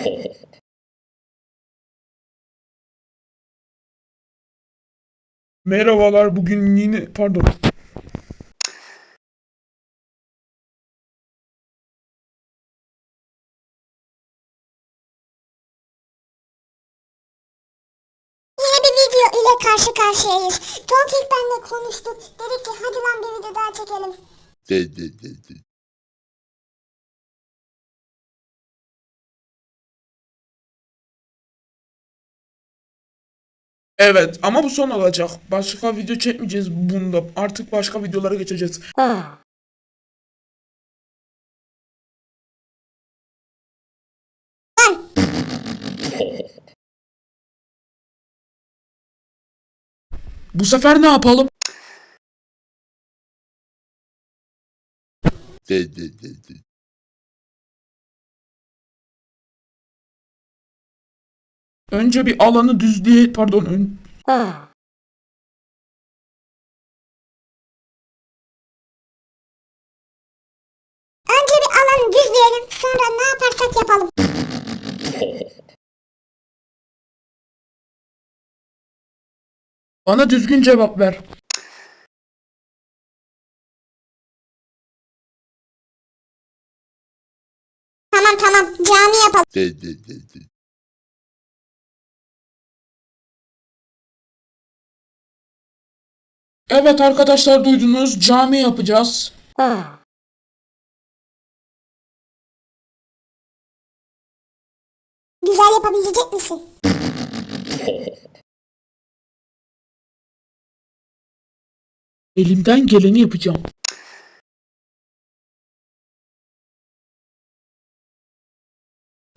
Merhabalar bugün yine pardon. Yine bir video ile karşı karşıyayız. Tolkien benle konuştuk. Dedik ki hadi lan bir video daha çekelim. Evet ama bu son olacak. Başka video çekmeyeceğiz bunda. Artık başka videolara geçeceğiz. Lan Bu sefer ne yapalım? Önce bir alanı düzleye pardon ön... önce bir alanı düzleyelim. Sonra ne yaparsak yapalım. Bana düzgün cevap ver. Tamam tamam cami yapalım. Evet arkadaşlar duydunuz cami yapacağız. Güzel yapabilecek misin? Elimden geleni yapacağım.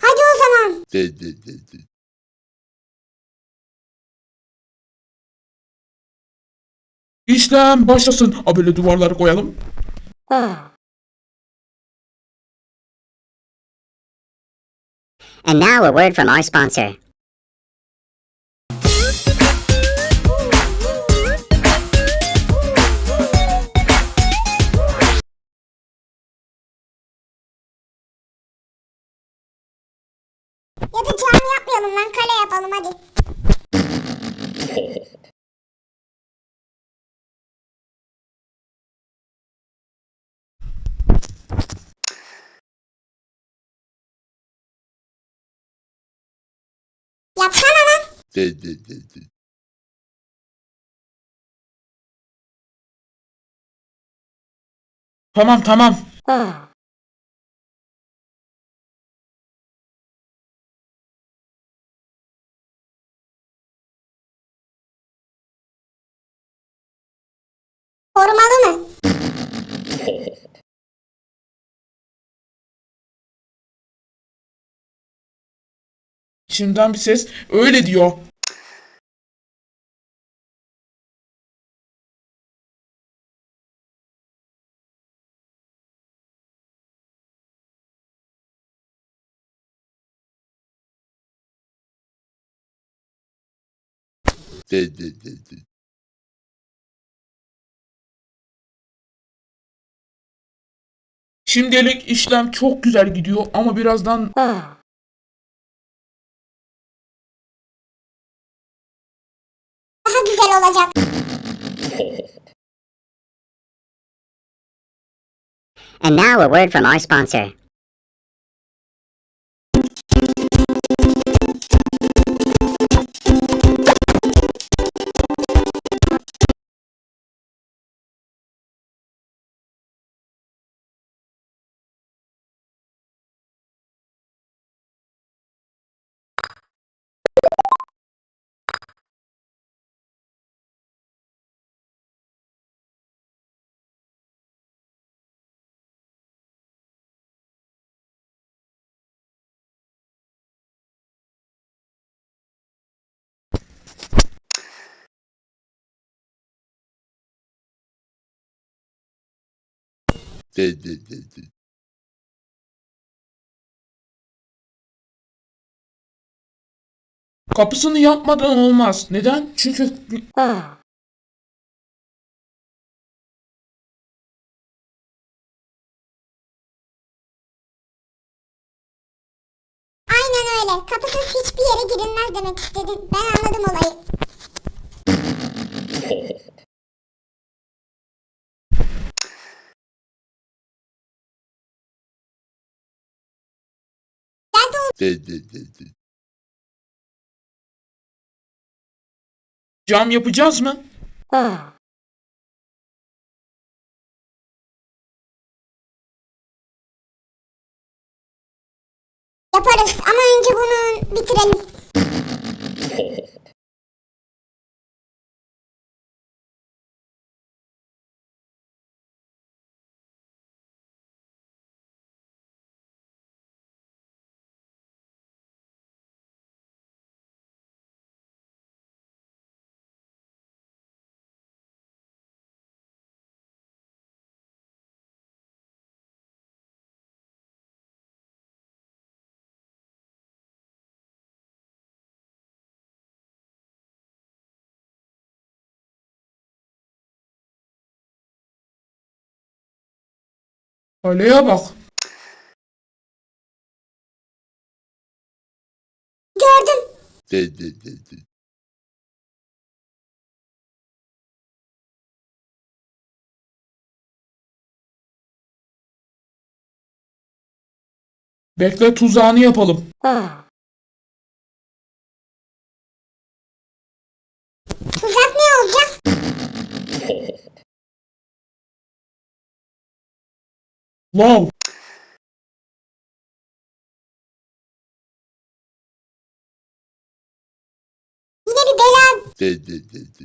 Hadi o zaman. De, de, de, de. İşlem başlasın. A böyle duvarları koyalım. And now a word from our sponsor. Ya da cami yapmayalım lan kale yapalım hadi. Yapsana lan. De, de, de, de. Tamam tamam. Korumalı İçimden bir ses öyle diyor. De, de, de, de. Şimdilik işlem çok güzel gidiyor ama birazdan güzel olacak. And now a word from our sponsor. De, de, de, de. kapısını yapmadan olmaz. Neden? Çünkü Aynen öyle. Kapısız hiçbir yere girilmez demek istedin. Ben anladım olayı. Nerede o de de de de Cam yapacağız mı? yaparız ama önce bunu bitirelim. Kaleye bak. Gördüm. de de de de Bekle tuzağını yapalım. Tuzak ne olacak? Lav. Yine bir bela. de de de de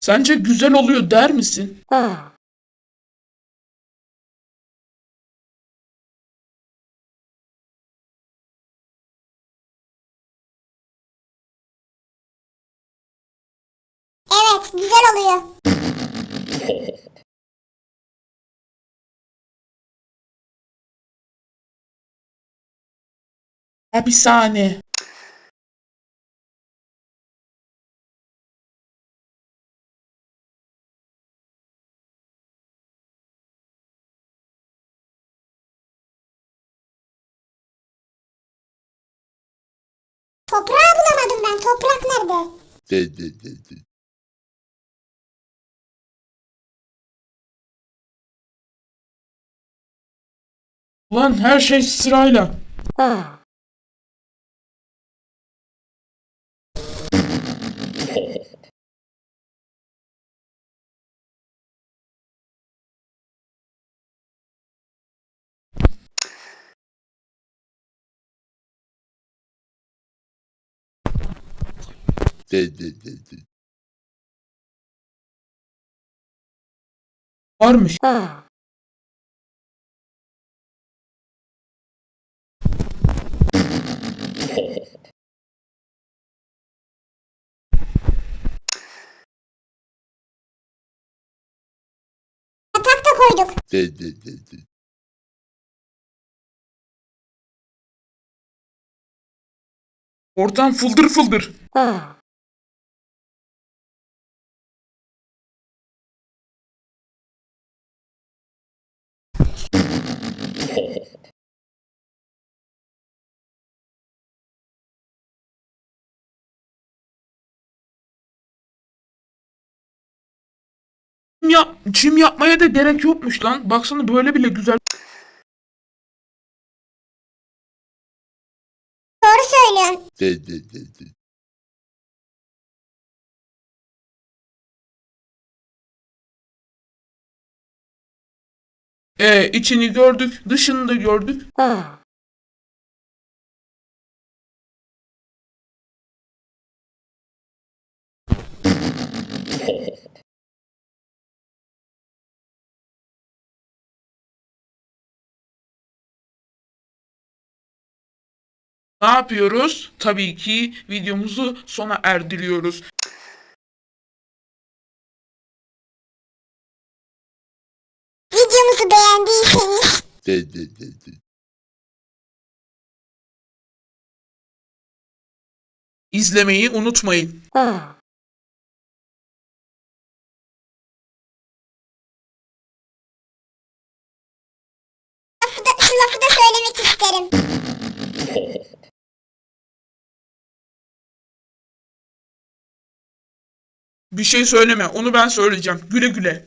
Sence güzel oluyor der misin? Evet güzel oluyor. Hapishane. Toprağı bulamadım ben. Toprak nerede? Ulan her şey sırayla. de de de de Varmış. Yatak da koyduk. Ortam fıldır fıldır. Çim, yap çim yapmaya da gerek yokmuş lan. Baksana böyle bile güzel. Doğru söylüyorsun. de de de de E içini gördük, dışını da gördük. Ne yapıyoruz? Tabii ki videomuzu sona erdiriyoruz. Videomuzu beğendiyseniz izlemeyi unutmayın. lafı da söylemek isterim. Bir şey söyleme. Onu ben söyleyeceğim. Güle güle.